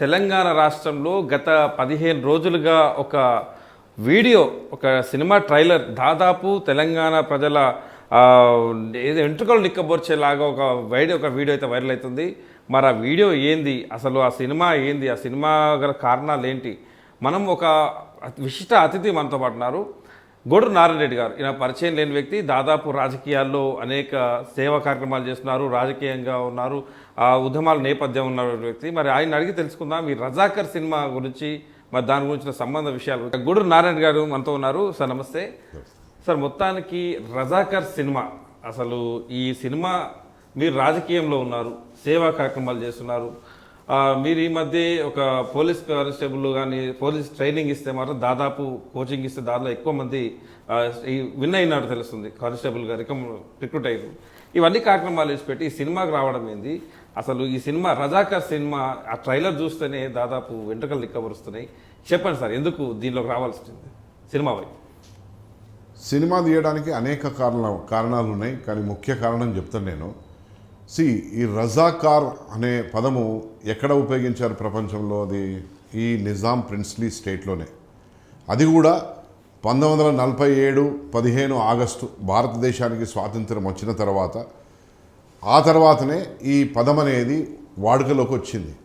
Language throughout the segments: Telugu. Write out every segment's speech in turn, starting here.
తెలంగాణ రాష్ట్రంలో గత పదిహేను రోజులుగా ఒక వీడియో ఒక సినిమా ట్రైలర్ దాదాపు తెలంగాణ ప్రజల ఏదో ఎంట్రుకలు నిక్కబొర్చేలాగా ఒక వైడ్ ఒక వీడియో అయితే వైరల్ అవుతుంది. మరి ఆ వీడియో ఏంది? అసలు ఆ సినిమా ఏంది? ఆ సినిమా గల కారణాలు ఏంటి? మనం ఒక విశిష్ట అతిథి మనతో పాటున్నారు ఉన్నారు గోడు నారాయణ రెడ్డి గారు. ఈయన పరిచయం లేని వ్యక్తి దాదాపు రాజకీయాల్లో అనేక సేవా కార్యక్రమాలు చేస్తున్నారు రాజకీయంగా ఉన్నారు ఆ ఉద్యమాల నేపథ్యం ఉన్న వ్యక్తి. మరి ఆయన అడిగి తెలుసుకుందాం ఈ రజాకర్ సినిమా గురించి మరి దాని గురించిన సంబంధ విషయాలు. గూడూరు నారాయణ గారు మనతో ఉన్నారు. సార్ నమస్తే. సార్ మొత్తానికి రజాకర్ సినిమా అసలు ఈ సినిమా మీరు రాజకీయంలో ఉన్నారు సేవా కార్యక్రమాలు చేస్తున్నారు మీరు ఈ మధ్య ఒక పోలీస్ కానిస్టేబుల్ కానీ పోలీస్ ట్రైనింగ్ ఇస్తే మాత్రం దాదాపు కోచింగ్ ఇస్తే దానిలో ఎక్కువ మంది ఈ విన్ అయినాడు తెలుస్తుంది. కానిస్టేబుల్ గారు రిక్రూట్ అయ్యారు. ఇవన్నీ కార్యక్రమాలు వేసిపెట్టి ఈ సినిమాకి రావడం ఏంది? అసలు ఈ సినిమా రజాకర్ సినిమా ఆ ట్రైలర్ చూస్తేనే దాదాపు వెంట్రుకలు దిక్కబరుస్తున్నాయి చెప్పండి సార్ ఎందుకు దీనిలోకి రావాల్సి వచ్చింది సినిమా వైపు? సినిమా తీయడానికి అనేక కారణాలు కారణాలు ఉన్నాయి కానీ ముఖ్య కారణం చెప్తాను నేను. సి ఈ రజాకార్ అనే పదము ఎక్కడ ఉపయోగించారు ప్రపంచంలో? అది ఈ నిజాం ప్రిన్స్లీ స్టేట్లోనే. అది కూడా పంతొమ్మిది వందల నలభై ఏడు పదిహేను ఆగస్టు భారతదేశానికి స్వాతంత్రం వచ్చిన తర్వాత. ఆ తర్వాతనే ఈ పదం అనేది వాడుకలోకి వచ్చింది.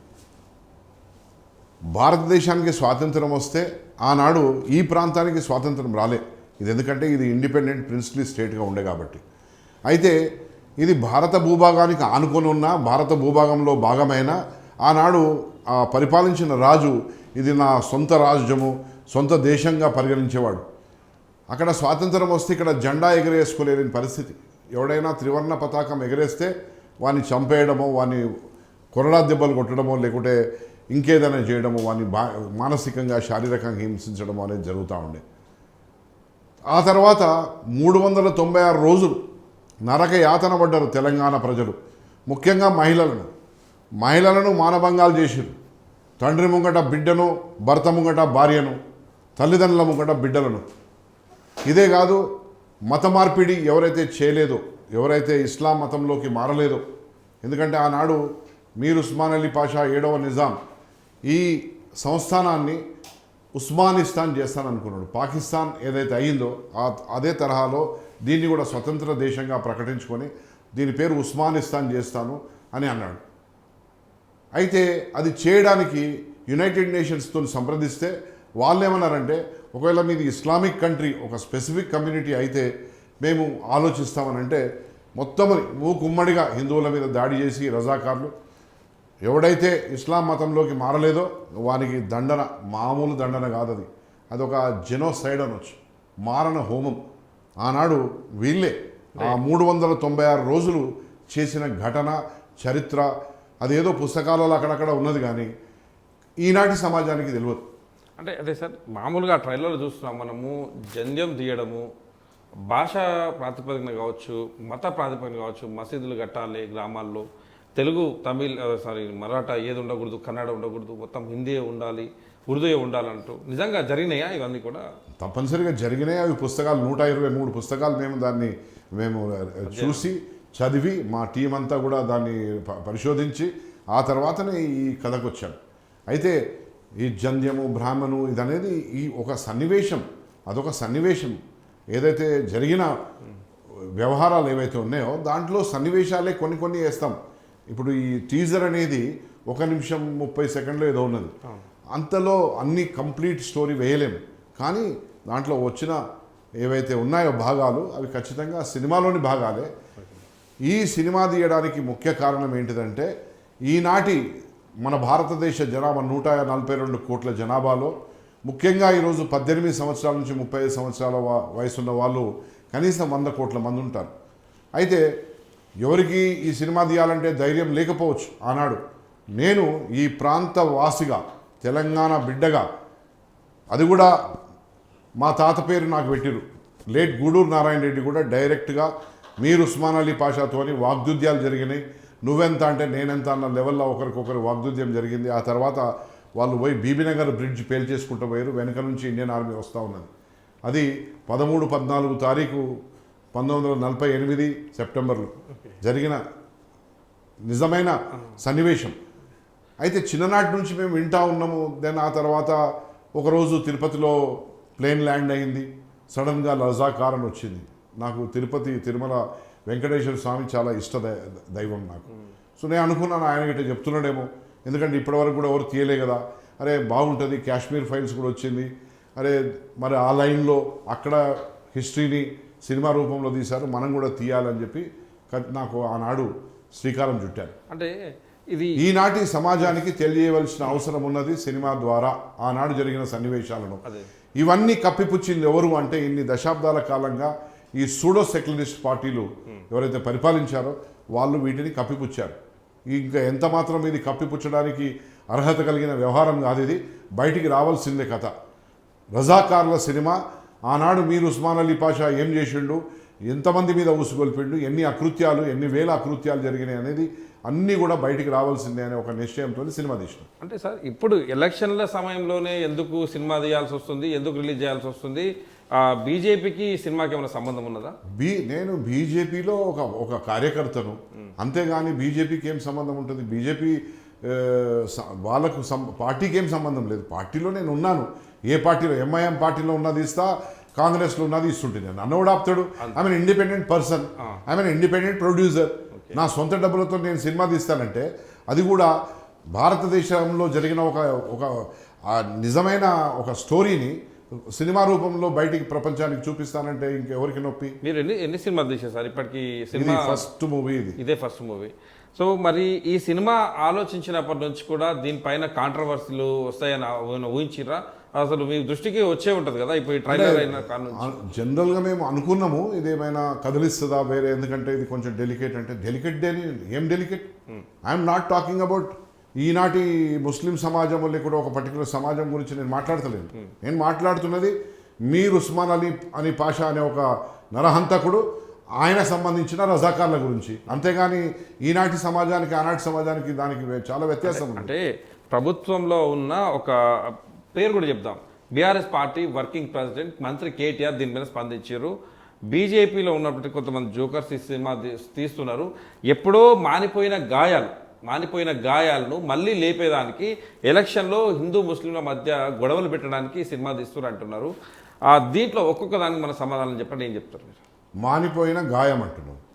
భారతదేశానికి స్వాతంత్రం వస్తే ఆనాడు ఈ ప్రాంతానికి స్వాతంత్రం రాలే. ఇది ఎందుకంటే ఇది ఇండిపెండెంట్ ప్రిన్స్లీ స్టేట్గా ఉండే కాబట్టి. అయితే ఇది భారత భూభాగానికి ఆనుకొని ఉన్న భారత భూభాగంలో భాగమైన ఆనాడు ఆ పరిపాలించిన రాజు ఇది నా సొంత రాజ్యము సొంత దేశంగా పరిగణించేవాడు. అక్కడ స్వాతంత్రం వస్తే ఇక్కడ జెండా ఎగరేసుకోలేని పరిస్థితి. ఎవడైనా త్రివర్ణ పతాకం ఎగరేస్తే వాని చంపేయడమో వాని కొరడా దెబ్బలు కొట్టడమో లేకుంటే ఇంకేదైనా చేయడమో వాడిని మానసికంగా శారీరకంగా హింసించడమో అనేది జరుగుతూ ఉండే. ఆ తర్వాత మూడు వందల తొంభై ఆరు రోజులు నరక యాతన పడ్డారు తెలంగాణ ప్రజలు. ముఖ్యంగా మహిళలను. మహిళలను మానభంగాలు చేసిరు తండ్రి ముంగట బిడ్డను భర్త ముంగట భార్యను తల్లిదండ్రుల ముంగట బిడ్డలను. ఇదే కాదు మత మార్పిడి ఎవరైతే చేయలేదో ఎవరైతే ఇస్లాం మతంలోకి మారలేదో ఎందుకంటే ఆనాడు మీర్ ఉస్మాన్ అలీ పాషా ఏడవ నిజాం ఈ సంస్థానాన్ని ఉస్మానిస్తాన్ చేస్తాననుకున్నాడు. పాకిస్తాన్ ఏదైతే అయిందో ఆ- అదే తరహాలో దీన్ని కూడా స్వతంత్ర దేశంగా ప్రకటించుకొని దీని పేరు ఉస్మానిస్తాన్ చేస్తాను అని అన్నాడు. అయితే అది చేయడానికి యునైటెడ్ నేషన్స్తో సంప్రదిస్తే వాళ్ళు ఏమన్నారంటే ఒకవేళ మీది ఇస్లామిక్ కంట్రీ ఒక స్పెసిఫిక్ కమ్యూనిటీ అయితే మేము ఆలోచిస్తామనంటే మొత్తం మూకుమ్మడిగా హిందువుల మీద దాడి చేసి రజాకారులు ఎవడైతే ఇస్లాం మతంలోకి మారలేదో వానికి దండన మామూలు దండన కాదు అది అదొక జెనోసైడ్ అనొచ్చు. మారణ హోమం. ఆనాడు వీళ్ళే ఆ మూడు వందల తొంభై ఆరు రోజులు చేసిన ఘటన చరిత్ర అదేదో పుస్తకాలలో అక్కడక్కడ ఉన్నది కానీ ఈనాటి సమాజానికి తెలియదు. అంటే అదే సార్ మామూలుగా ట్రైలర్లో చూస్తున్నాం మనము జంధ్యం తీయడము భాష ప్రాతిపదికన కావచ్చు మత ప్రాతిపదికన కావచ్చు మసీదులు కట్టాలి గ్రామాల్లో. తెలుగు తమిళ్ సారీ మరాఠా ఏది ఉండకూడదు కన్నడ ఉండకూడదు మొత్తం హిందీ ఉండాలి ఉర్దూయే ఉండాలంటూ నిజంగా జరిగినాయా ఇవన్నీ కూడా? తప్పనిసరిగా జరిగినాయి. అవి పుస్తకాలు నూట ఇరవై మూడు పుస్తకాలు మేము దాన్ని మేము చూసి చదివి మా టీం అంతా కూడా దాన్ని పరిశోధించి ఆ తర్వాతనే ఈ కథకు వచ్చాం అయితే ఈ జంధ్యము బ్రాహ్మణు ఇదనేది ఈ ఒక సన్నివేశం అదొక సన్నివేశం. ఏదైతే జరిగిన వ్యవహారాలు ఏవైతే ఉన్నాయో దాంట్లో సన్నివేశాలే కొన్ని కొన్ని వేస్తాం. ఇప్పుడు ఈ టీజర్ అనేది ఒక నిమిషం ముప్పై సెకండ్లో ఏదో ఉన్నది. అంతలో అన్ని కంప్లీట్ స్టోరీ వేయలేము. కానీ దాంట్లో వచ్చిన ఏవైతే ఉన్నాయో భాగాలు అవి ఖచ్చితంగా సినిమాలోని భాగాలే. ఈ సినిమా తీయడానికి ముఖ్య కారణం ఏంటిదంటే ఈనాటి మన భారతదేశ జనాభా నూట నలభై రెండు కోట్ల జనాభాలో ముఖ్యంగా ఈరోజు పద్దెనిమిది సంవత్సరాల నుంచి ముప్పై ఐదు సంవత్సరాల వయసున్న వాళ్ళు కనీసం వంద కోట్ల మంది ఉంటారు. అయితే ఎవరికి ఈ సినిమా తీయాలంటే ధైర్యం లేకపోవచ్చు. ఆనాడు నేను ఈ ప్రాంత వాసిగా తెలంగాణ బిడ్డగా అది కూడా మా తాత పేరు నాకు పెట్టిరు లేట్ గూడూరు నారాయణ రెడ్డి కూడా డైరెక్ట్గా మీరు ఉస్మాన్ అలీ పాషాతోని వాగ్దుద్యాలు జరిగినాయి. నువ్వెంత అంటే నేనెంత అన్న లెవెల్లో ఒకరికొకరు వాగ్దుద్యం జరిగింది. ఆ తర్వాత వాళ్ళు పోయి బీబీనగర్ బ్రిడ్జ్ పేల్చేసుకుంటూ పోయారు. వెనక నుంచి ఇండియన్ ఆర్మీ వస్తూ ఉన్నది. అది పదమూడు పద్నాలుగు తారీఖు పంతొమ్మిది వందల నలభై ఎనిమిది సెప్టెంబర్లో. జరిగిన నిజమైన సన్నివేశం. అయితే చిన్ననాటి నుంచి మేము వింటా ఉన్నాము. దెన్ ఆ తర్వాత ఒకరోజు తిరుపతిలో ప్లేన్ ల్యాండ్ అయింది. సడన్గా లజాకార్ వచ్చింది. నాకు తిరుపతి తిరుమల వెంకటేశ్వర స్వామి చాలా ఇష్ట దైవం నాకు. సో నేను అనుకున్నాను ఆయన గిట్ట చెప్తున్నాడేమో. ఎందుకంటే ఇప్పటివరకు కూడా ఎవరు తీయలే కదా. అరే బాగుంటుంది. కాశ్మీర్ ఫైల్స్ కూడా వచ్చింది. అరే మరి ఆ లైన్లో అక్కడ హిస్టరీని సినిమా రూపంలో తీశారు. మనం కూడా తీయాలని చెప్పి నాకు ఆనాడు శ్రీకారం చుట్టారు. అంటే ఇది ఈనాటి సమాజానికి తెలియవలసిన అవసరం ఉన్నది సినిమా ద్వారా ఆనాడు జరిగిన సన్నివేశాలను. ఇవన్నీ కప్పిపుచ్చింది ఎవరు అంటే ఇన్ని దశాబ్దాల కాలంగా ఈ సూడో సెక్యులరిస్ట్ పార్టీలు ఎవరైతే పరిపాలించారో వాళ్ళు వీటిని కప్పిపుచ్చారు. ఇంకా ఎంత మాత్రం ఇది కప్పిపుచ్చడానికి అర్హత కలిగిన వ్యవహారం కాదు ఇది. బయటికి రావాల్సిందే కథ. రజాకార్ల సినిమా. ఆనాడు మీరు ఉస్మాన్ అలీ పాషా ఏం చేసిండు? ఎంతమంది మీద ఊసుగొల్పిండు ఎన్ని అకృత్యాలు ఎన్ని వేల అకృత్యాలు జరిగినాయి అనేది అన్నీ కూడా బయటికి రావాల్సిందే అనే ఒక నిశ్చయంతో సినిమా తీసినాం. అంటే సార్ ఇప్పుడు ఎలక్షన్ల సమయంలోనే ఎందుకు సినిమా తీయాల్సి వస్తుంది ఎందుకు రిలీజ్ చేయాల్సి వస్తుంది? బీజేపీకి సినిమాకి ఏమైనా సంబంధం ఉన్నదా? బీ నేను బీజేపీలో ఒక ఒక కార్యకర్తను. అంతేగాని బీజేపీకి ఏం సంబంధం ఉంటుంది? బీజేపీ వాళ్ళకు పార్టీకి ఏం సంబంధం లేదు. పార్టీలో నేను ఉన్నాను. ఏ పార్టీలో ఎంఐఎం పార్టీలో ఉన్నది ఇస్తా కాంగ్రెస్లో ఉన్నది ఇస్తుంటే నేను. నన్ను ఆపుతాడు. I independent person I independent producer నా సొంత డబ్బులతో నేను సినిమా తీస్తానంటే అది కూడా భారతదేశంలో జరిగిన ఒక ఒక నిజమైన ఒక స్టోరీని సినిమా రూపంలో బయటికి ప్రపంచానికి చూపిస్తానంటే ఇంకెవరికి నొప్పి? మీరు ఎన్ని ఎన్ని సినిమాలు తీసారు సార్? ఇప్పటికి సినిమా ఫస్ట్ మూవీ ఇది. ఇదే ఫస్ట్ మూవీ సో మరి ఈ సినిమా ఆలోచించినప్పటి నుంచి కూడా దీనిపైన కాంట్రవర్సీలు వస్తాయని ఊహించిరా అసలు మీ దృష్టికి వచ్చే ఉంటుంది కదా ఇప్పుడు ఈ ట్రైలర్ అయిన జనరల్గా మేము అనుకున్నాము ఇది ఏమైనా కదిలిస్తుందా వేరే ఎందుకంటే ఇది కొంచెం డెలికేట్ అంటే డెలికేట్ దేని ఏం delicate I'm not talking about ఈనాటి ముస్లిం సమాజం లేకుండా ఒక పర్టికులర్ సమాజం గురించి నేను మాట్లాడతలేను నేను మాట్లాడుతున్నది మీర్ ఉస్మాన్ అలీ అని పాషా అనే ఒక నరహంతకుడు ఆయన సంబంధించిన రజాకార్ల గురించి. అంతేగాని ఈనాటి సమాజానికి ఆనాటి సమాజానికి దానికి చాలా వ్యత్యాసం అంటే ప్రభుత్వంలో ఉన్న ఒక పేరు కూడా చెప్దాం. బీఆర్ఎస్ పార్టీ వర్కింగ్ ప్రెసిడెంట్ మంత్రి కేటీఆర్ దీని మీద స్పందించారు. బీజేపీలో ఉన్నప్పటికీ కొంతమంది జోకర్స్ ఈ సినిమా తీ- తీస్తున్నారు. ఎప్పుడో మానిపోయిన గాయాలు మానిపోయిన గాయాలను మళ్ళీ లేపేదానికి ఎలక్షన్లో హిందూ ముస్లింల మధ్య గొడవలు పెట్టడానికి సినిమా తీస్తున్నారు అంటున్నారు. ఆ దీంట్లో ఒక్కొక్క దానికి మన సమాధానం చెప్పండి ఏం చెప్తారు మీరు? మానిపోయిన గాయం అంటున్నావు.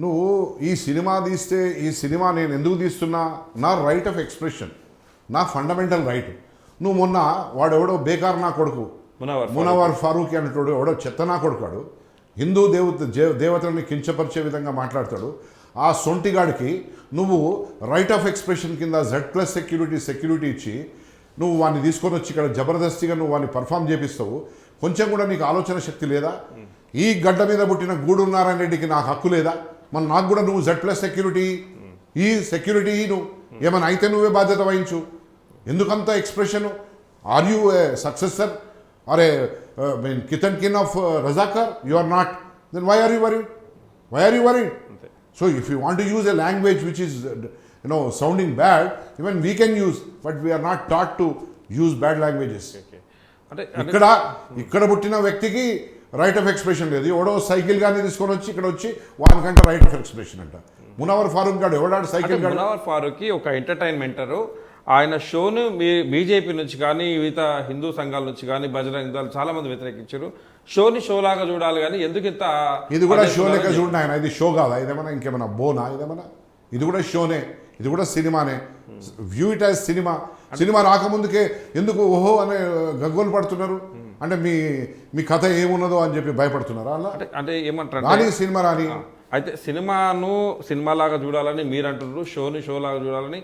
నువ్వు ఈ సినిమా తీస్తే ఈ సినిమా నేను ఎందుకు తీస్తున్నా? నా రైట్ ఆఫ్ ఎక్స్ప్రెషన్ నా ఫండమెంటల్ రైట్ నువ్వు మొన్న వాడెవడో బేకార్ నా కొడుకు మునవర్ ఫారూక్. అనేటోడు ఎవడో చెత్త నా కొడుకాడు. హిందూ దేవత దేవతల్ని కించపరిచే విధంగా మాట్లాడతాడు. ఆ సొంటిగాడికి నువ్వు రైట్ ఆఫ్ ఎక్స్ప్రెషన్ కింద జెడ్ ప్లస్ సెక్యూరిటీ సెక్యూరిటీ ఇచ్చి నువ్వు వాడిని తీసుకొని వచ్చి ఇక్కడ జబర్దస్తిగా నువ్వు వాడిని పర్ఫామ్ చేపిస్తావు. కొంచెం కూడా నీకు ఆలోచన శక్తి లేదా? ఈ గడ్డ మీద పుట్టిన గూడూరు నారాయణ రెడ్డికి నాకు హక్కు లేదా? మన నాకు కూడా నువ్వు జెడ్ ప్లస్ సెక్యూరిటీ ఈ సెక్యూరిటీ నువ్వు. ఏమైనా అయితే నువ్వే బాధ్యత వహించు. ఎందుకంత expression are you a successor or I mean kith and kin of Razakar you are not then why are you worried why are you అంతే so if you want use a language which is you know sounding bad even we can use but we're not taught to use bad languages అంటే ఇక్కడ ఇక్కడ పుట్టిన వ్యక్తికి రైట్ ఆఫ్ ఎక్స్ప్రెషన్ లేదు. ఎవడో సైకిల్ గాని తీసుకొని వచ్చి ఇక్కడ వచ్చి వానికంటే రైట్ ఆఫ్ ఎక్స్ప్రెషన్ అంట. మునవర్ ఫారూక్ గాడు ఎవడాడు సైకిల్ మునవర్ ఫారూక్కి ఒక ఎంటర్టైన్మెంటర్ ఆయన షోను మీ బీజేపీ నుంచి కానీ వివిధ హిందూ సంఘాల నుంచి కానీ బజరంగ దళ్ చాలా మంది వ్యతిరేకించారు. షోని షో లాగా చూడాలి కానీ ఎందుకు ఇంత ఇది కూడా షో లెక్క చూడండి ఆయన. ఇది షో కాదా? ఇదేమన్నా ఇంకేమైనా బోనా? ఇదేమన్నా ఇది కూడా షోనే. ఇది కూడా సినిమానే. View it as cinema cinema రాకముందుకే ఎందుకు ఓహో అనే గగ్గోలు పడుతున్నారు? అంటే మీ మీ కథ ఏమున్నదో అని చెప్పి భయపడుతున్నారా అలా? అంటే అంటే ఏమంటారు రాని సినిమా రాని అయితే సినిమాను సినిమా లాగా చూడాలని మీరు అంటున్నారు షోని షో లాగా చూడాలని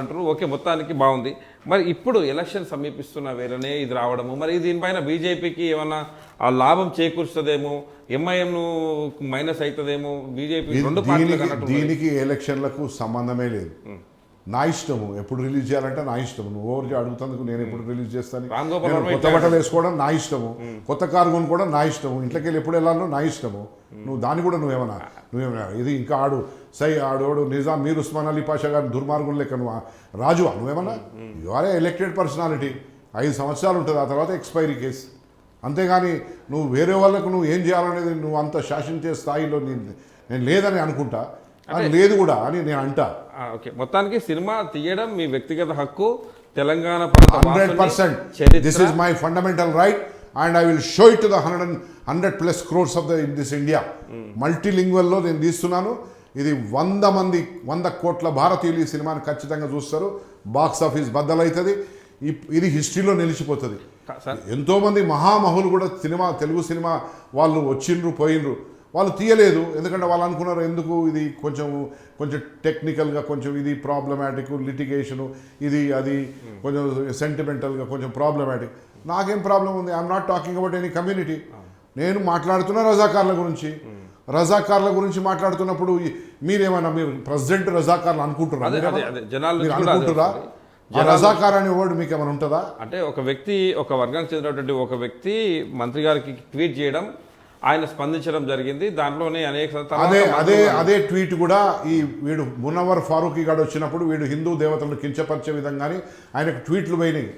అంటారు ఓకే మొత్తానికి బాగుంది. మరి ఇప్పుడు ఎలక్షన్ సమీపిస్తున్న వేళనే ఇది రావడము. మరి దీనిపైన బీజేపీకి ఏమన్నా ఆ లాభం చేకూరుస్తుందేమో ఎంఐఎంను మైనస్ అవుతుందేమో బీజేపీ రెండు దీనికి ఎలక్షన్లకు సంబంధమే లేదు. నా ఇష్టము. ఎప్పుడు రిలీజ్ చేయాలంటే నా ఇష్టము. నువ్వు ఎవరు అడుగుతందుకు నేను ఎప్పుడు రిలీజ్ చేస్తాను. కొత్త బట్టలు వేసుకోవడం నా ఇష్టము. కొత్త కారు కొనుక్కోవడం నా ఇష్టము. ఇంట్లోకి వెళ్ళి ఎప్పుడు వెళ్ళాలో నా ఇష్టము. నువ్వు దాన్ని కూడా నువ్వేమన్నా నువ్వేమన్నా ఇది ఇంకా ఆడు సై ఆడోడు నిజాం మీర్ ఉస్మాన్ అలీ పాషా గారు దుర్మార్గులు లెక్క నువ్వు? రాజువా నువ్వేమన్నా? యు ఆర్ ఎలక్టెడ్ పర్సనాలిటీ ఐదు సంవత్సరాలు ఉంటుంది. ఆ తర్వాత ఎక్స్పైరీ కేసు అంతేగాని నువ్వు వేరే వాళ్ళకు నువ్వు ఏం చేయాలనేది నువ్వు అంత శాసించే స్థాయిలో నేను నేను లేదని అనుకుంటా. లేదు కూడా అని నేను అంటా. ఓకే. మొత్తానికి సినిమా తీయడం మీ వ్యక్తిగత హక్కు. Telangana hundred percent. This is my fundamental right and I will show it to the hundred hundred plus crores of the in this India మల్టీలింగ్వల్లో నేను తీస్తున్నాను. ఇది వంద మంది వంద కోట్ల భారతీయులు ఈ సినిమాని ఖచ్చితంగా చూస్తారు. బాక్స్ ఆఫీస్ బద్దలవుతుంది ఇది హిస్టరీలో నిలిచిపోతుంది. ఎంతోమంది మహామహులు కూడా సినిమా తెలుగు సినిమా వాళ్ళు వచ్చిండ్రు పోయిండ్రు. వాళ్ళు తీయలేదు. ఎందుకంటే వాళ్ళు అనుకున్నారు ఎందుకు ఇది కొంచెం కొంచెం టెక్నికల్గా కొంచెం ఇది ప్రాబ్లమాటిక్ లిటిగేషను ఇది అది కొంచెం సెంటిమెంటల్గా కొంచెం ప్రాబ్లమాటిక్ నాకేం ప్రాబ్లం ఉంది? I'm not talking about any community నేను మాట్లాడుతున్న రజాకార్ల గురించి. రజాకార్ల గురించి మాట్లాడుతున్నప్పుడు మీరేమన్నా మీరు ప్రెసిడెంట్ రజాకార్లు అనుకుంటున్నారు? అనుకుంటురా? రజాకార్ అనే వర్డ్ మీకు ఏమైనా ఉంటుందా? అంటే ఒక వ్యక్తి ఒక వర్గానికి చెందినటువంటి ఒక వ్యక్తి మంత్రి గారికి ట్వీట్ చేయడం ఆయన స్పందించడం జరిగింది. దాంట్లోనే అనేక అదే అదే అదే ట్వీట్ కూడా ఈ వీడు మునవర్ ఫారూఖీ గారు వచ్చినప్పుడు వీడు హిందూ దేవతలను కించపరిచే విధంగానే ఆయనకు ట్వీట్లు పోయినాయి.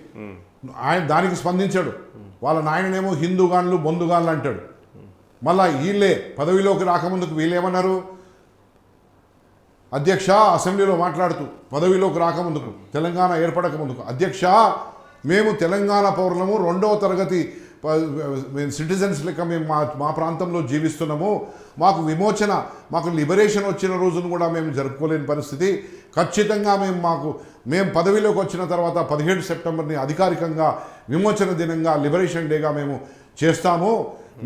ఆయన దానికి స్పందించాడు. వాళ్ళ నాయననేమో హిందూగాన్లు బొందుగాన్లు అంటాడు. మళ్ళా వీళ్ళే పదవిలోకి రాకముందుకు వీళ్ళేమన్నారు? అధ్యక్ష అసెంబ్లీలో మాట్లాడుతూ పదవిలోకి రాకముందుకు తెలంగాణ ఏర్పడక ముందుకు అధ్యక్ష మేము తెలంగాణ పౌరులము రెండవ తరగతి సిటిజన్స్ లెక్క మేము మా మా ప్రాంతంలో జీవిస్తున్నాము. మాకు విమోచన మాకు లిబరేషన్ వచ్చిన రోజును కూడా మేము జరుపుకోలేని పరిస్థితి. ఖచ్చితంగా మేము మాకు మేము పదవిలోకి వచ్చిన తర్వాత పదిహేడు సెప్టెంబర్ని అధికారికంగా విమోచన దినంగా లిబరేషన్ డేగా మేము చేస్తాము.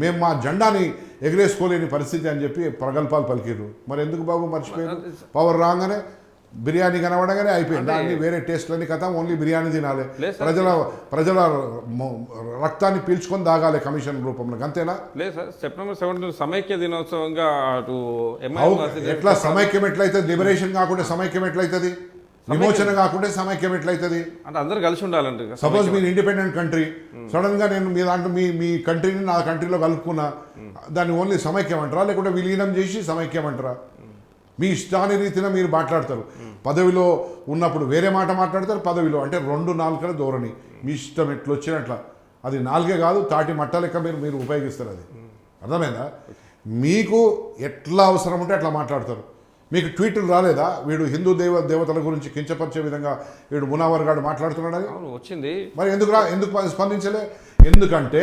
మేము మా జెండాని ఎగరేసుకోలేని పరిస్థితి అని చెప్పి ప్రగల్భాలు పలికిర్రు. మరి ఎందుకు బాబు మర్చిపోయారు? పవర్ రాగానే బిర్యానీ కనబడగానే అయిపోయింది. అన్ని వేరే టేస్ట్లన్నీ కథ ఓన్లీ బిర్యానీ తినాలి. ప్రజల ప్రజల రక్తాన్ని పీల్చుకొని దాగాలి కమిషన్ రూపంలో అంతేనా? లేదు సార్. సెప్టెంబర్ సెవెంటీన్ సమైక్య దినోత్సవంగా అటు. ఎట్లా? సమైక్యం ఎట్లయితుంది? లిబరేషన్ కాకుండా సమైక్యం ఎట్లయితుంది? విమోచన కాకుండా సమైక్యం ఎట్లయితుంది? అంటే అందరు కలిసి ఉండాలండి ఇక. సపోజ్ మీరు ఇండిపెండెంట్ కంట్రీ సడన్గా నేను మీ దాంట్లో మీ మీ కంట్రీని నా కంట్రీలో కలుపుకున్నా దాన్ని ఓన్లీ సమైక్యం అంటారా? లేకుంటే విలీనం చేసి సమైక్యం అంటారా? మీ ఇష్టాని రీతిన మీరు మాట్లాడతారు. పదవిలో ఉన్నప్పుడు వేరే మాట మాట్లాడతారు పదవిలో అంటే రెండు నాలుకల ధోరణి. మీ ఇష్టం ఎట్లా వచ్చినట్ల అది నాలుగే కాదు తాటి మట్ట లెక్క మీరు మీరు ఉపయోగిస్తారు అది. అర్థమైందా? మీకు ఎట్లా అవసరం ఉంటే అట్లా మాట్లాడతారు. మీకు ట్వీట్లు రాలేదా? వీడు హిందూ దేవ దేవతల గురించి కించపరిచే విధంగా వీడు మునావర్ గారు మాట్లాడుతున్నాడని అవును వచ్చింది. మరి ఎందుకు రా ఎందుకు స్పందించలే? ఎందుకంటే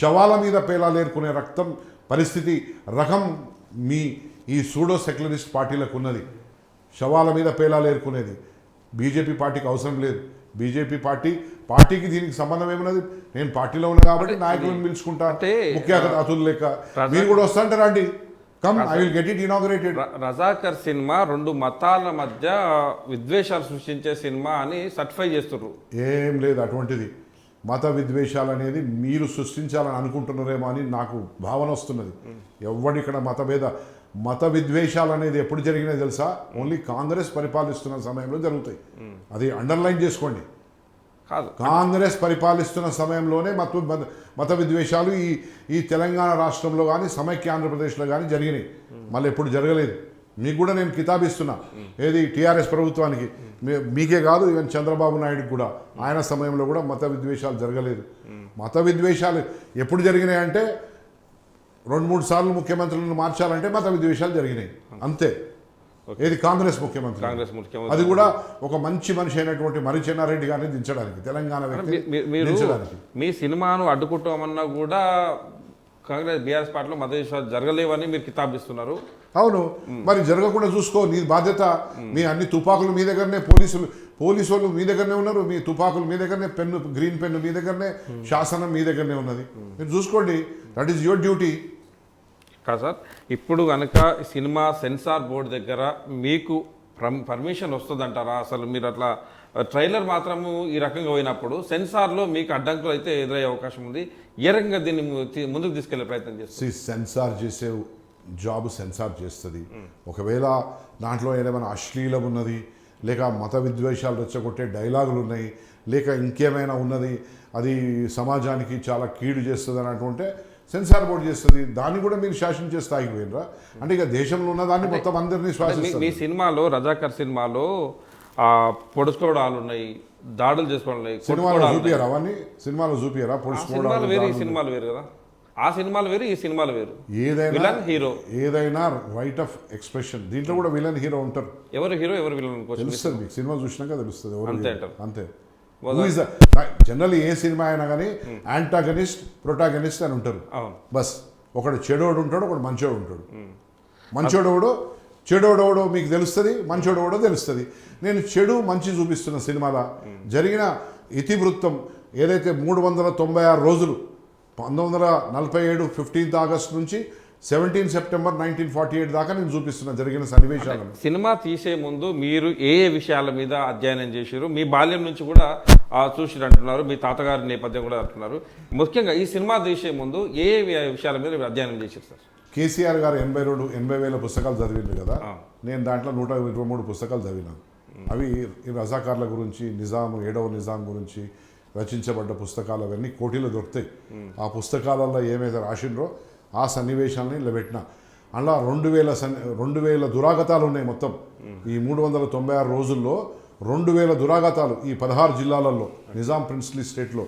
శవాల మీద పేలాలేరుకునే రక్తం పరిస్థితి రకం మీ ఈ సూడో సెక్యులరిస్ట్ పార్టీలకు ఉన్నది. శవాల మీద పేలాలేరుకునేది బీజేపీ పార్టీకి అవసరం లేదు. బీజేపీ పార్టీ పార్టీకి దీనికి సంబంధం ఏమున్నది? నేను పార్టీలో ఉన్నా కాబట్టి నాయకులను పిలుచుకుంటా. ముఖ్య అతులు లెక్క మీరు కూడా వస్తాంటారా అండి? Come I will get it inaugurated Razakar cinema రెండు మతాల మధ్య విద్వేషాలు సృష్టించే సినిమా అని సర్టిఫై చేస్తున్నారు ఏం లేదు అటువంటిది. మత విద్వేషాలు అనేది మీరు సృష్టించాలని అనుకుంటున్నారేమో అని నాకు భావన వస్తున్నది. ఎవడిక్కడ మతభేద మత విద్వేషాలు అనేది ఎప్పుడు జరిగినాయి తెలుసా? ఓన్లీ కాంగ్రెస్ పరిపాలిస్తున్న సమయంలో జరుగుతాయి. అది అండర్లైన్ చేసుకోండి. కాదు. కాంగ్రెస్ పరిపాలిస్తున్న సమయంలోనే మత మత- మత విద్వేషాలు ఈ ఈ తెలంగాణ రాష్ట్రంలో కానీ సమైక్య ఆంధ్రప్రదేశ్లో కానీ జరిగినాయి. మళ్ళీ ఎప్పుడు జరగలేదు. మీకు కూడా నేను కితాబిస్తున్నా ఏది టీఆర్ఎస్ ప్రభుత్వానికి? మీకే కాదు ఈవెన్ చంద్రబాబు నాయుడుకి కూడా. ఆయన సమయంలో కూడా మత విద్వేషాలు జరగలేదు. మత విద్వేషాలు ఎప్పుడు జరిగినాయి అంటే రెండు మూడు సార్లు ముఖ్యమంత్రులను మార్చాలంటే మత విద్వేషాలు జరిగినాయి. అంతే. ఏది కాంగ్రెస్ ముఖ్యమంత్రి? కాంగ్రెస్ ముఖ్యమంత్రి. అది కూడా ఒక మంచి మనిషి అయినటువంటి మరి చెన్నారెడ్డి గారిని దించడానికి తెలంగాణ మీరు మీ సినిమాను అడ్డుకుంటామన్నా కూడా కాంగ్రెస్ బీఆర్ఎస్ పార్టీలో మత విషయాలు జరగలేవని మీరు కితాబిస్తున్నారు అవును. మరి జరగకుండా చూసుకో నీ బాధ్యత మీ అన్ని తుపాకులు మీ దగ్గరనే పోలీసులు పోలీసు వాళ్ళు మీ దగ్గరనే ఉన్నారు మీ తుపాకులు మీ దగ్గరనే పెన్ను గ్రీన్ పెన్ను మీ దగ్గరనే శాసనం మీ దగ్గరనే ఉన్నది. మీరు చూసుకోండి దట్ ఈస్ యువర్ డ్యూటీ కాదు సార్ ఇప్పుడు కనుక సినిమా సెన్సార్ బోర్డు దగ్గర మీకు పర్మ్- పర్మిషన్ వస్తుందంటారా? అసలు మీరు అట్లా ట్రైలర్ మాత్రము ఈ రకంగా పోయినప్పుడు సెన్సార్లో మీకు అడ్డంకులు అయితే ఎదురయ్యే అవకాశం ఉంది. ఏ రకంగా దీన్ని ముందుకు తీసుకెళ్ళే ప్రయత్నం చేస్తారు సి సెన్సార్ చేసే జాబ్ సెన్సార్ చేస్తుంది. ఒకవేళ దాంట్లో ఏమైనా అశ్లీలం ఉన్నది లేక మత విద్వేషాలు రెచ్చగొట్టే డైలాగులు ఉన్నాయి లేక ఇంకేమైనా ఉన్నది అది సమాజానికి చాలా కీడు చేస్తుంది అని అంటుంటే సెన్సార్ బోర్డు చేస్తుంది. దాన్ని కూడా మీరు శాసించే స్థాయికి పోయినరా అంటే ఇక దేశంలో ఉన్న దాన్ని మొత్తం అందరినీ శ్వాసిస్తారు మీ సినిమాలో రజాకర్ సినిమాలో ఆ పొడుచుకోవడాలు ఉన్నాయి దాడులు చేసుకోవడం ఉన్నాయి సినిమాలో. చూపియరా అవన్నీ? సినిమాలో చూపియరా? సినిమాలు వేరు ఈ సినిమాలు వేరు కదా. ఆ సినిమాలు వేరు ఈ సినిమాలు వేరు. ఏదైనా విలన్ హీరో. ఏదైనా రైట్ ఆఫ్ ఎక్స్ప్రెషన్ దీంట్లో కూడా విలన్ హీరో ఉంటారు. ఎవరు హీరో ఎవరు విలన్ తెలుస్తుంది మీకు. సినిమా చూసినాక తెలుస్తుంది ఎవరు అంతే. అంతే. జనరల్ ఏ సినిమా అయినా కానీ యాంటాగనిస్ట్ ప్రొటాగనిస్ట్ అని ఉంటారు. అవును. బస్. ఒకడు చెడోడు ఉంటాడు ఒకడు మంచోడు ఉంటాడు. మంచోడోడో చెడోడోడో మీకు తెలుస్తుంది మంచోడోడో తెలుస్తుంది. నేను చెడు మంచి చూపిస్తున్న సినిమాల జరిగిన ఇతివృత్తం ఏదైతే మూడు వందల తొంభై ఆరు రోజులు పంతొమ్మిది వందల నలభై ఏడు ఫిఫ్టీన్త్ ఆగస్ట్ నుంచి seventeen September nineteen forty eight దాకా నేను చూపిస్తున్న జరిగిన సన్నివేశాలను. సినిమా తీసే ముందు మీరు ఏ ఏ విషయాల మీద అధ్యయనం చేశారు మీ బాల్యం నుంచి కూడా ఆ, చూసిరు అంటున్నారు మీ తాతగారి నేపథ్యం కూడా అంటున్నారు. ముఖ్యంగా ఈ సినిమా తీసే ముందు ఏ ఏ విషయాల మీద మీరు అధ్యయనం చేశారు సార్? కేసీఆర్ గారు ఎనభై రెండు ఎనభై వేల పుస్తకాలు చదివిండు కదా. నేను దాంట్లో నూట ఇరవై మూడు పుస్తకాలు చదివినాను అవి రజాకార్ల గురించి నిజాం ఏడవ నిజాం గురించి రచించబడ్డ పుస్తకాలు అవన్నీ కోటిలో దొరుకుతాయి. ఆ పుస్తకాలలో ఏమైతే రాసిండ్రో ఆ సన్నివేశాలని ఇలా పెట్టిన అలా రెండు వేల సన్ని రెండు వేల దురాగతాలు ఉన్నాయి మొత్తం. ఈ మూడు వందల తొంభై ఆరు రోజుల్లో రెండు వేల దురాగతాలు ఈ పదహారు జిల్లాలలో నిజాం ప్రిన్స్లీ స్టేట్లో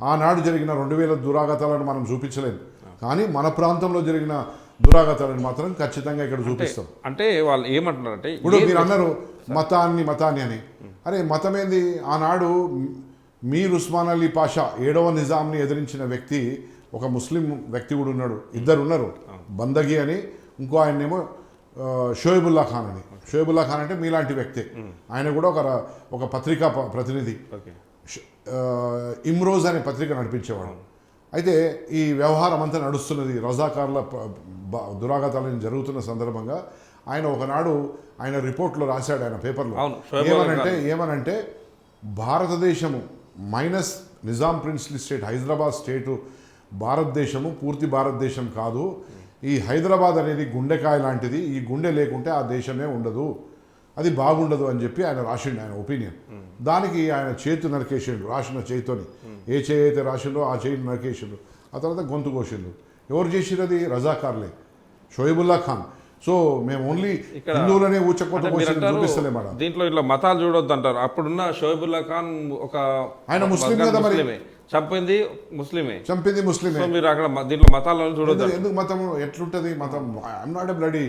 ఆనాడు జరిగిన రెండు వేల దురాగతాలను మనం చూపించలేము కానీ మన ప్రాంతంలో జరిగిన దురాగతాలను మాత్రం ఖచ్చితంగా ఇక్కడ చూపిస్తాం. అంటే వాళ్ళు ఏమంటున్నారంటే ఇప్పుడు మీరు అన్నారు మతాన్ని మతాన్ని అని. అరే మతం ఏంది ఆనాడు మీర్ ఉస్మాన్ అలీ పాషా ఏడవ నిజాంని ఎదిరించిన వ్యక్తి ఒక ముస్లిం వ్యక్తి కూడా ఉన్నాడు. ఇద్దరు ఉన్నారు. బందగి అని ఇంకో ఆయనేమో ఆ, షోయబుల్లా ఖాన్ అని. షోయబుల్లా ఖాన్ అంటే మీలాంటి వ్యక్తి. ఆయన కూడా ఒక ఒక పత్రికా ప్రతినిధి. ఇమ్రోజ్ అనే పత్రిక నడిపించేవాడు. అయితే ఈ వ్యవహారం అంతా నడుస్తున్నది. రజాకార్ల దురాఘాతాలు జరుగుతున్న సందర్భంగా ఆయన ఒకనాడు ఆయన రిపోర్ట్లో రాశాడు ఆయన పేపర్లో. ఏమనంటే ఏమనంటే భారతదేశము minus Nizam princely state Hyderabad state భారతదేశము పూర్తి భారతదేశం కాదు. ఈ హైదరాబాద్ అనేది గుండెకాయ లాంటిది. ఈ గుండె లేకుంటే ఆ దేశమే ఉండదు. అది బాగుండదు అని చెప్పి ఆయన రాసిండు ఆయన ఒపీనియన్. దానికి ఆయన చేతు నరికేసిండు రాసిన చేతితోని ఏ చేయి అయితే రాసిండో ఆ చేయి నరికేసిండు. ఆ తర్వాత గొంతు కోసిండు. ఎవరు చేసిరు అది రజాకార్లే. షోయబుల్లా ఖాన్. సో మేము ఓన్లీ హిందువులనే ఊచకోత చూపిస్తలే మేడం. దీంట్లో ఇట్లా మతాలు చూడొద్దు అంటారు అప్పుడున్న షోయబుల్లా ఖాన్ ఒక ఆయన ముస్లిం కదా మరి. చంపింది ముస్లిమే. చంపింది ముస్లిమే. మీరు అక్కడ దీంట్లో మతాలను చూడొద్దు ఎందుకు- మతం ఎట్లుంటది? మతం I'm not a bloody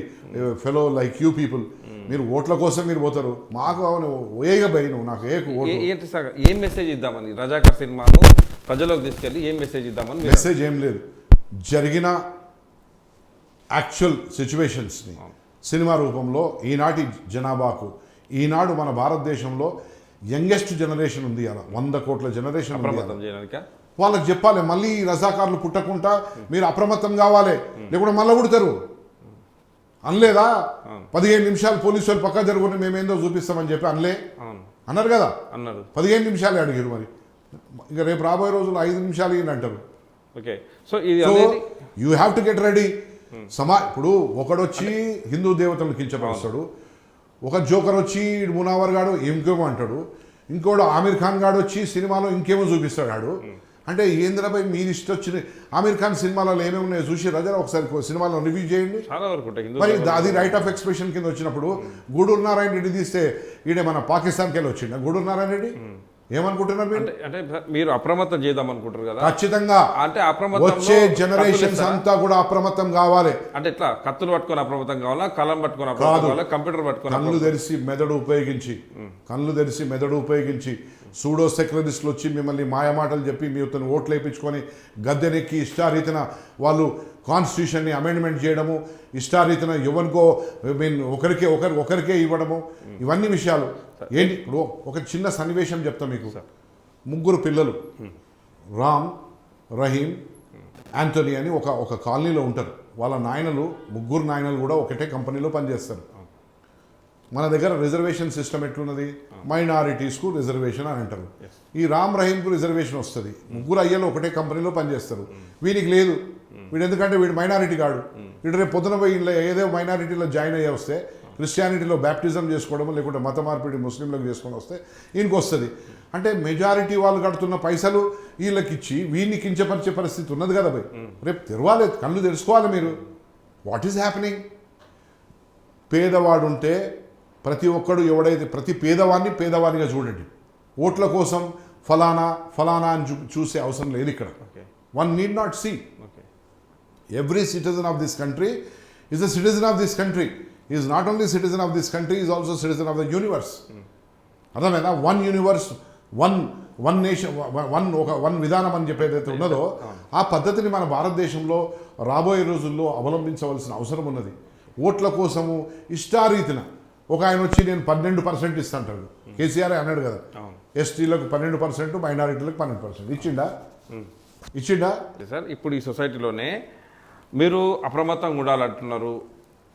fellow like you people మీరు ఓట్ల కోసం మీరు పోతారు. మాకు అవును ఏగ భయ నువ్వు నాకు ఏ ఏంటి సార్ ఏం మెసేజ్ ఇద్దామని? రజాకర్ సినిమాను ప్రజలకు తీసుకెళ్ళి ఏం మెసేజ్ ఇద్దామని మెసేజ్ ఏం లేదు. జరిగిన యాక్చువల్ సిచ్యువేషన్స్ని సినిమా రూపంలో ఈనాటి జనాభాకు ఈనాడు మన భారతదేశంలో యంగెస్ట్ జనరేషన్ ఉంది అలా. వంద కోట్ల జనరేషన్ వాళ్ళకి చెప్పాలి మళ్ళీ రజాకారులు పుట్టకుండా మీరు అప్రమత్తం కావాలి. లేకుంటే మళ్ళీ పుడతారు అనలేదా? పదిహేను నిమిషాలు పోలీసు వాళ్ళు పక్క జరుగుని మేమేందో చూపిస్తామని చెప్పి అనలే. అన్నారు కదా? అన్నారు. పదిహేను నిమిషాలే అడిగారు మరి. ఇంకా రేపు రాబోయే రోజులు ఐదు నిమిషాలు ఇయ్యండి అంటారు. ఓకే. సో ఇది you have to get ready సమా ఇప్పుడు ఒకడొచ్చి హిందూ దేవతలను కించపరుస్తాడు. ఒక జోకర్ వచ్చి మునావర్ గాడు ఇంకేమో అంటాడు. ఇంకోడు ఆమీర్ ఖాన్ గాడు వచ్చి సినిమాలో ఇంకేమో చూపిస్తాడు ఆడు అంటే ఏంద్రపై మీరు ఇష్టం వచ్చిన ఆమీర్ ఖాన్ సినిమాలలో ఏమేమి ఉన్నాయో చూసి రజా ఒకసారి సినిమాలో రివ్యూ చేయండి. చాలా వరకు మరి అది రైట్ ఆఫ్ ఎక్స్ప్రెషన్ కింద వచ్చినప్పుడు గూడూరు నారాయణ రెడ్డి తీస్తే ఈడే మన పాకిస్తాన్కి వెళ్ళి వచ్చిండ? గూడూరు నారాయణ రెడ్డి? ఏమనుకుంటున్నారు మీరు? అంటే అంటే మీరు అప్రమత్తం చేద్దాం అనుకుంటారు కదా. ఖచ్చితంగా. అంటే అప్రమత్తంలో వచ్చే జనరేషన్స్? అంతా కూడా అప్రమత్తం కావాలి. అంటే ఎట్లా? కత్తులు పట్టుకొని అప్రమత్తం కావాలా? కలం పట్టుకొని అప్రమత్తం. కావాలా? కంప్యూటర్ పట్టుకొని కళ్ళు అప్రమత్తం- తెరిచి మెదడు ఉపయోగించి. కళ్ళు తెరిచి మెదడు ఉపయోగించి. సూడో సెక్రటరీస్లు వచ్చి మిమ్మల్ని మాయమాటలు చెప్పి మీ ఓట్లు వేయించుకొని గద్దెనెక్కి ఇష్టారీతిన వాళ్ళు కాన్స్టిట్యూషన్ని అమెండ్మెంట్ చేయడము ఇష్టారీతిన ఎవరికో ఐ మీన్ ఒకరికే ఒకరి ఒకరికే ఇవ్వడము ఇవన్నీ విషయాలు. ఏంటి? ఇప్పుడు ఒక చిన్న సన్నివేశం చెప్తా మీకు. ముగ్గురు పిల్లలు. రామ్ రహీం యాంటోనీ అని ఒక ఒక కాలనీలో ఉంటారు. వాళ్ళ నాయనలు ముగ్గురు నాయనలు కూడా ఒకటే కంపెనీలో పనిచేస్తారు. మన దగ్గర రిజర్వేషన్ సిస్టమ్ ఎట్లున్నది? మైనారిటీస్కు రిజర్వేషన్ అని అంటారు. ఈ రామ్ రహీంకు రిజర్వేషన్ వస్తుంది. ముగ్గురు అయ్యలు ఒకటే కంపెనీలో పనిచేస్తారు. వీనికి లేదు. వీడు ఎందుకంటే వీడు మైనారిటీ కాడు. వీడు రేపు పొద్దున పోయి ఏదో మైనారిటీలో జాయిన్ అయ్యే వస్తే క్రిస్టియానిటీలో బ్యాప్టిజం చేసుకోవడం లేకుంటే మత మార్పిడి ముస్లింలకు చేసుకొని వస్తే ఈయనకి వస్తుంది. అంటే మెజారిటీ వాళ్ళు కడుతున్న పైసలు వీళ్ళకి ఇచ్చి వీడిని కించపరిచే పరిస్థితి ఉన్నది కదా భయ్ రేపు తెరవాలి కళ్ళు తెలుసుకోవాలి మీరు. వాట్ ఈస్ హ్యాపెనింగ్ పేదవాడు ఉంటే ప్రతి ఒక్కడు ఎవడైతే ప్రతి పేదవాడిని పేదవాడిగా చూడండి. ఓట్ల కోసం ఫలానా ఫలానా అని చూసే అవసరం లేదు ఇక్కడ. One need not see okay. Every citizen of this country is a citizen of this country is not only citizen of this country is also citizen of the universe అర్థమైనా one universe one one nation one ఒక వన్ విధానం అని చెప్పి ఏదైతే ఉన్నదో ఆ పద్ధతిని మన భారతదేశంలో రాబోయే రోజుల్లో అవలంబించవలసిన అవసరం ఉన్నది. ఓట్ల కోసము ఇష్టారీతిన ఒక ఆయన వచ్చి నేను పన్నెండు పర్సెంట్ ఇస్తాంటాడు. కేసీఆర్ అన్నాడు కదా. ఎస్టీలకు పన్నెండు పర్సెంట్ మైనారిటీలకు పన్నెండు పర్సెంట్. ఇచ్చిండా? ఇచ్చిండా? సార్ ఇప్పుడు ఈ సొసైటీలోనే మీరు అప్రమత్తంగా ఉండాలంటున్నారు.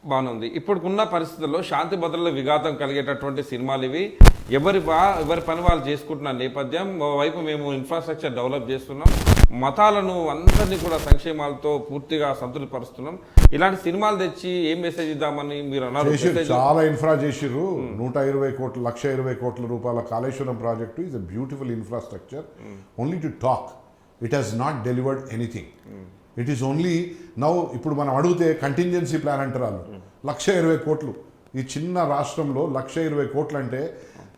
బాగుంది. ఇప్పుడున్న పరిస్థితుల్లో శాంతి భద్రతల విఘాతం కలిగేటటువంటి సినిమాలు ఇవి. ఎవరి ఎవరి పని వాళ్ళు చేసుకుంటున్న నేపథ్యం వైపు మేము ఇన్ఫ్రాస్ట్రక్చర్ డెవలప్ చేస్తున్నాం. మతాలను అందరినీ కూడా సంక్షేమాలతో పూర్తిగా సంతృప్తిపరుస్తున్నాం. ఇలాంటి సినిమాలు తెచ్చి ఏం మెసేజ్ ఇద్దామని మీరు అన్నారు? చాలా ఇన్ఫ్రా చేసిర్రు. నూట ఇరవై కోట్ల లక్ష ఇరవై కోట్ల రూపాయల Kaleshwaram project is a beautiful infrastructure only to talk it has not delivered anything it is only now ఇప్పుడు మనం అడిగితే కంటింజెన్సీ ప్లాన్ అంటారు వాళ్ళు. లక్ష ఇరవై కోట్లు. ఈ చిన్న రాష్ట్రంలో లక్ష ఇరవై కోట్లు అంటే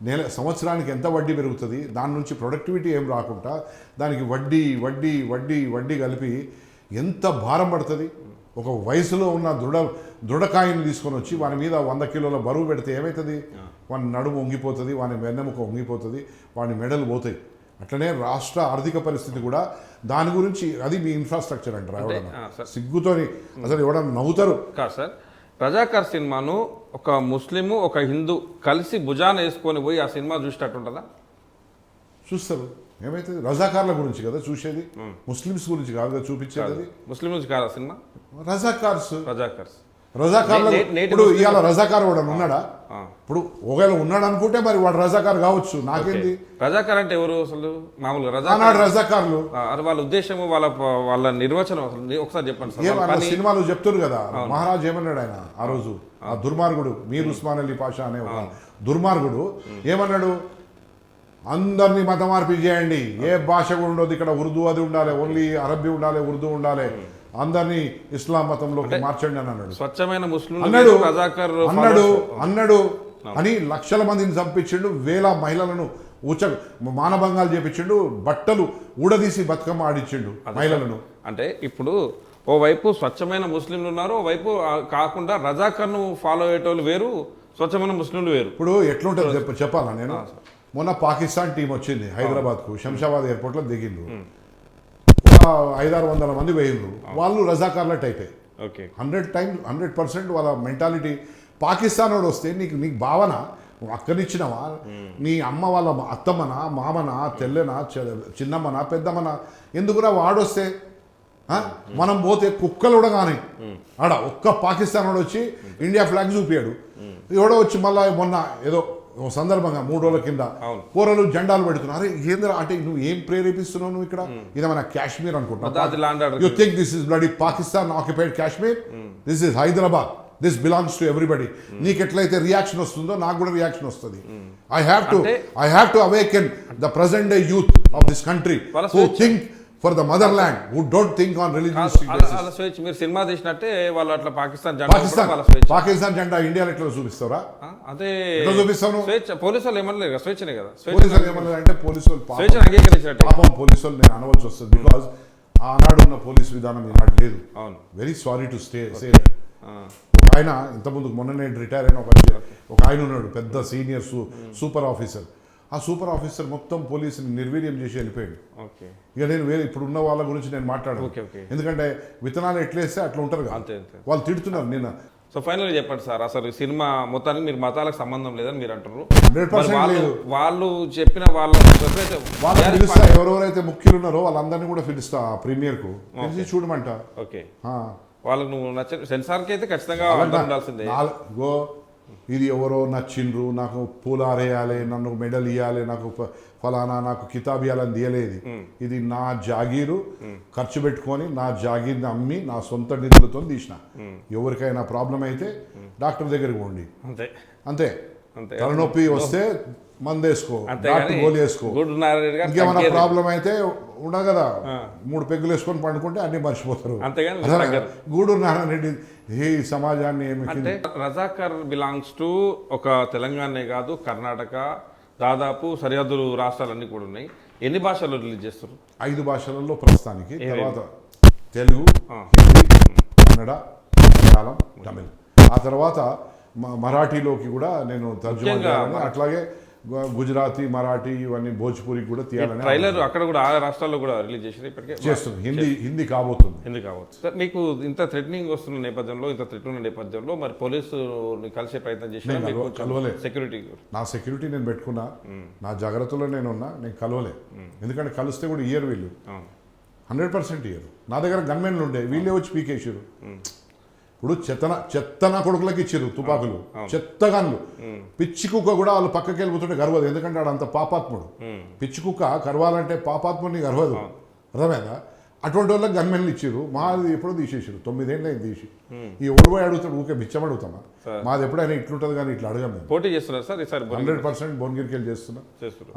నెల సంవత్సరానికి ఎంత వడ్డీ పెరుగుతుంది దాని నుంచి ప్రొడక్టివిటీ ఏం రాకుండా దానికి వడ్డీ వడ్డీ వడ్డీ వడ్డీ కలిపి ఎంత భారం పడుతుంది? ఒక వయసులో ఉన్న దృఢ దృఢకాయని తీసుకొని వచ్చి వాని మీద వంద కిలోల బరువు పెడితే ఏమవుతుంది వాని నడుము వంగిపోతుంది వాని వెన్నెముక వంగిపోతుంది వాని మెడలు పోతాయి. అట్లనే రాష్ట్ర ఆర్థిక పరిస్థితి కూడా దాని గురించి అది మీ ఇన్ఫ్రాస్ట్రక్చర్ అంటారు ఎవడన్నా. సిగ్గుతోని అసలు ఎవడన్నా నవ్వుతారు? కాదు సార్. రజాకార్ సినిమాను ఒక ముస్లిము ఒక హిందూ కలిసి భుజాన వేసుకొని పోయి ఆ సినిమా చూసేటట్టు ఉంటుందా చూస్తారు. ఏమైతుంది రజాకార్ల గురించి కదా చూసేది? ముస్లిమ్స్ గురించి కాదు చూపించేది అది. ముస్లిం నుంచి కాదా సినిమా? రజాకార్స్. రజాకర్స్. రజాకార్ల ఇప్పుడు ఇవాళ రజాకార్ వాడు ఉన్నాడా. ఇప్పుడు ఒకవేళ ఉన్నాడు అనుకుంటే మరి వాడు రజాకార్ కావచ్చు. నాకేంది? రజాకార్ అంటే ఎవరు అసలు? మామూలుగా రజాకార్ రజాకార్లు. వాళ్ళ ఉద్దేశము వాళ్ళ వాళ్ళ నిర్వచనం అసలు. ఒకసారి చెప్పండి సినిమాలు చెప్తున్నారు కదా మహారాజ్ ఏమన్నాడు ఆయన ఆ రోజు? ఆ. దుర్మార్గుడు మీర్ ఉస్మాన్ అలీ పాషా అనే ఒక దుర్మార్గుడు ఏమన్నాడు? అందరినీ మత మార్పిడి చేయండి. ఏ భాష కూడా ఉండదు ఇక్కడ ఉర్దూ అది ఉండాలి ఓన్లీ అరబ్బీ ఉండాలి ఉర్దూ ఉండాలి. అందరినీ ఇస్లాం మతంలోకి మార్చండి అని అన్నాడు. స్వచ్ఛమైన ముస్లిం అన్నాడు రజాకర్ అన్నాడు అన్నాడు అని లక్షల మందిని చంపించిండు వేల మహిళలను ఉచ మానభంగాలు చేపించిండు బట్టలు ఊడదీసి బతుకమ్మ ఆడిచ్చిండు మహిళలను. అంటే ఇప్పుడు ఓవైపు స్వచ్ఛమైన ముస్లింలు ఉన్నారు ఓవైపు కాకుండా రజాకర్ను ఫాలో అయ్యేటోళ్ళు వేరు స్వచ్ఛమైన ముస్లింలు వేరు. ఇప్పుడు ఎట్లుంటుంది చెప్ప చెప్పాలా నేను? మొన్న పాకిస్తాన్ టీం వచ్చింది హైదరాబాద్కు శంషాబాద్ ఎయిర్పోర్ట్లో దిగిండ్రు ఒక ఐదారు వందల మంది పోయిండ్రు. వాళ్ళు రజాకార్ల టైపే. Okay. Hundred time hundred percent వాళ్ళ మెంటాలిటీ. పాకిస్తాన్ వాడు వస్తే నీకు నీకు భావన నువ్వు అక్కనిచ్చినవా నీ అమ్మ వాళ్ళ అత్తమ్మనా మామనా తెల్లనా చిన్నమ్మనా పెద్దమ్మనా? ఎందుకురా వాడొస్తే? మనం పోతే కుక్కలు కూడా కానీ ఆడ ఒక్క పాకిస్తాన్ వాడు వచ్చి ఇండియా ఫ్లాగ్ చూపించాడు ఎవడో వచ్చి మళ్ళా మొన్న ఏదో సందర్భంగా మూడు రోజుల కింద. కూరలు జెండాలు పెడుతున్నారు. ఏందిరా అంటే నువ్వు ఏం ప్రేరేపిస్తున్నావు నువ్వు ఇక్కడ? ఇదేమైనా కాశ్మీర్ అనుకుంటున్నావు? You think this is bloody Pakistan occupied Kashmir this is Hyderabad this belongs to everybody నీకు ఎట్లయితే రియాక్షన్ వస్తుందో నాకు కూడా రియాక్షన్ వస్తుంది. I have to I have to awaken the present day youth of this country. Think for the motherland who don't think on religious అలా స్వేచ్ఛ మీరు సినిమా తీసినట్టే వాళ్ళు అట్లా పాకిస్తాన్ జెండా పాకిస్తాన్ వాళ్ళ పాకిస్తాన్ జెండా ఇండియాలో ఎట్లా చూపిస్తారా? అదే ఎట్లా చూపిస్తావు నువ్వు? స్వేచ్ఛ పోలీసు వాళ్ళు ఏమనలేదు స్వేచ్ఛనే కదా. స్వేచ్ఛ పోలీసులు ఏమన్నారంటే పోలీసు వాళ్ళు స్వేచ్ఛను అంగీకరించినట్టే. పాపం పోలీసు వాళ్ళు నేను అనవలసి వస్తుంది బికాజ్ ఆనాడు ఉన్న పోలీస్ విధానం ఈనాడు లేదు. అవును. Very sorry to stay say ఒక ఆయన ఇంతకుముందు మొన్న నేను రిటైర్ అయిన ఒక ఆయన ఉన్నాడు పెద్ద సీనియర్ సూపర్ ఆఫీసర్ ఆ సూపర్ ఆఫీసర్ మొత్తం పోలీసుని నిర్వీర్యం చేసి వెళ్ళిపోయాడు. ఓకే. ఇక నేను వేరే ఇప్పుడు ఉన్న వాళ్ళ గురించి నేను మాట్లాడను. ఓకే. ఎందుకంటే విత్తనాలు ఎట్లేస్తే అట్లా ఉంటారు అంతే వాళ్ళు తిడుతున్నారు నిన్న. సో ఫైనల్ చెప్పండి సార్ అసలు సినిమా మొత్తానికి మీరు మతాలకు సంబంధం లేదని మీరు అంటారు 100% మరి వాళ్ళు. వాళ్ళు చెప్పిన వాళ్ళ పిలుస్తా ఎవరెవరైతే ముఖ్యులు ఉన్నారో వాళ్ళందరినీ కూడా పిలుస్తా ప్రీమియర్కు. చూడమంట. ఓకే. వాళ్ళకు నువ్వు నచ్చ సెన్సార్కి అయితే ఖచ్చితంగా ఉండాల్సిందే. గో ఇది ఎవరో నచ్చిండ్రు నాకు పూలారేయాలి నన్ను మెడల్ ఇవ్వాలి నాకు ఫలానా నాకు కితాబ్ ఇవ్వాలని తీయలేదు. ఇది నా జాగీరు. ఖర్చు పెట్టుకొని నా జాగీర్ని అమ్మి నా సొంత నిధులతో తీసిన. ఎవరికైనా ప్రాబ్లం అయితే డాక్టర్ దగ్గరికి పోండి. అంతే. అంతే. తలనొప్పి వస్తే మందేసుకో డాక్టర్ అంతేగాని గోలు వేసుకో గుడ్ నారాయణ గారు ఇంకేమైనా. ప్రాబ్లం అయితే ఉండదు కదా. మూడు పెగ్గులు వేసుకొని పండుకుంటే అన్ని మర్చిపోతారు. గూడూరు నారాయణ రెడ్డి ఈ సమాజాన్ని అంటే రజాకర్ బిలాంగ్స్ టు ఒక తెలంగాణనే కాదు కర్ణాటక దాదాపు సరిహద్దు రాష్ట్రాలన్నీ కూడా ఉన్నాయి. ఎన్ని భాషల్లో రిలీజ్ చేస్తారు? ఐదు భాషలలో ప్రస్తుతానికి తర్వాత తెలుగు హిందీ కన్నడ మలయాళం తమిళ్. ఆ తర్వాత మరాఠీలోకి కూడా నేను తర్జుమా అట్లాగే గుజరాతీ మరాఠీ ఇవన్నీ భోజ్పురి కూడా తీయాలని ట్రైలర్ అక్కడ కూడా ఆ రాష్ట్రాల్లో కూడా రిలీజ్ చేసి ఇప్పటికే. చేస్తుంది హిందీ హిందీ కాబోతుంది. ఎందుకు కావచ్చు సార్ మీకు ఇంత థ్రెటనింగ్ వస్తున్న నేపథ్యంలో ఇంత థ్రెట్ ఉన్న నేపథ్యంలో మరి పోలీసు కలిసే ప్రయత్నం చేసినా కలవ- కలవలే. సెక్యూరిటీ నా సెక్యూరిటీ నేను పెట్టుకున్నా. నా జాగ్రత్తలో నేను ఉన్నా నేను కలవలే. ఎందుకంటే కలిస్తే కూడా ఇయర్ వీళ్ళు. హండ్రెడ్ పర్సెంట్ ఇయర్ నా దగ్గర గన్మెన్లు ఉండే. వీళ్ళే వచ్చి పీకేసారు ఇప్పుడు చెత్తన చెత్తన కొడుకులకి ఇచ్చారు తుపాకులు చెత్త గన్లు. పిచ్చి కుక్క కూడా వాళ్ళు పక్కకి వెళ్ళిపోతుంటే గర్వదు. ఎందుకంటే వాడు అంత పాపాత్ముడు. పిచ్చి కుక్క కరవాలంటే పాపాత్ముడిని గర్వదు. అర్థమైందా? అటువంటి వాళ్ళకి గన్మెన్లు ఇచ్చారు. మాది ఎప్పుడో తీసేసారు తొమ్మిదేళ్ళు తీసి. ఈ ఓడి పోయి అడుగుతాడు ఊకే బిచ్చం అడుగుతామా మాది ఎప్పుడైనా ఇట్లుంటుంది కానీ ఇట్లా అడగం మేము. పోటీ చేస్తున్నారు సార్? ఈసారి హండ్రెడ్ పర్సెంట్ భువనగిరికి వెళ్ళి చేస్తున్నా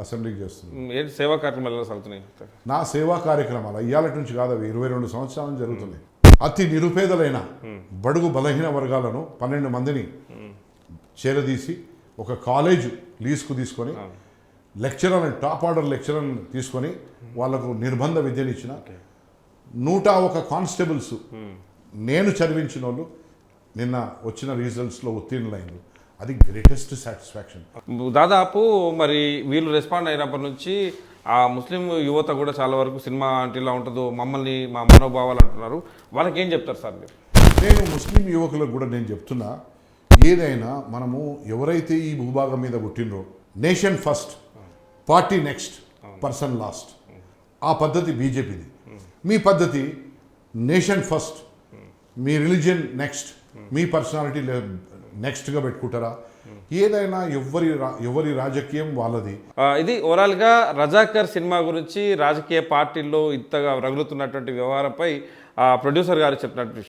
అసెంబ్లీకి చేస్తున్నా. ఏంటి సేవా కార్యక్రమాలు నా సేవా కార్యక్రమాలు ఇయ్యాలటి నుంచి కాదు అవి. ఇరవై రెండు సంవత్సరాల జరుగుతున్నాయి. అతి నిరుపేదలైన బడుగు బలహీన వర్గాలను పన్నెండు మందిని చేరదీసి ఒక కాలేజ్ లీజుకు తీసుకొని లెక్చరర్ని టాప్ ఆర్డర్ లెక్చరర్ని తీసుకొని వాళ్ళకు నిర్బంధ విద్యనిచ్చిన నూట ఒక కానిస్టేబుల్స్ నేను చదివించిన వాళ్ళు నిన్న వచ్చిన రిజల్ట్స్లో ఉత్తీర్ణులైనరు. అది గ్రేటెస్ట్ సాటిస్ఫాక్షన్ దాదాపు మరి వీళ్ళు రెస్పాండ్ అయినప్పటి నుంచి ఆ ముస్లిం యువత కూడా చాలా వరకు సినిమా అంటే ఇలా ఉంటుందో మమ్మల్ని మా మనోభావాలు అంటున్నారు. వాళ్ళకి ఏం చెప్తారు సార్ మీరు? నేను ముస్లిం యువకులకు కూడా నేను చెప్తున్నా ఏదైనా మనము ఎవరైతే ఈ భూభాగం మీద పుట్టినరో nation first party next person last ఆ పద్ధతి బీజేపీది. మీ పద్ధతి నేషన్ ఫస్ట్ మీ రిలీజియన్ నెక్స్ట్ మీ పర్సనాలిటీ నెక్స్ట్గా పెట్టుకుంటారా? ఏదైనా ఎవరి రా- ఎవరి రాజకీయం వాళ్ళది. ఇది ఓవరాల్గా రజాకర్ సినిమా గురించి రాజకీయ పార్టీల్లో ఇంతగా రగులుతున్నటువంటి వ్యవహారంపై ఆ, ప్రొడ్యూసర్ గారు చెప్పినట్టు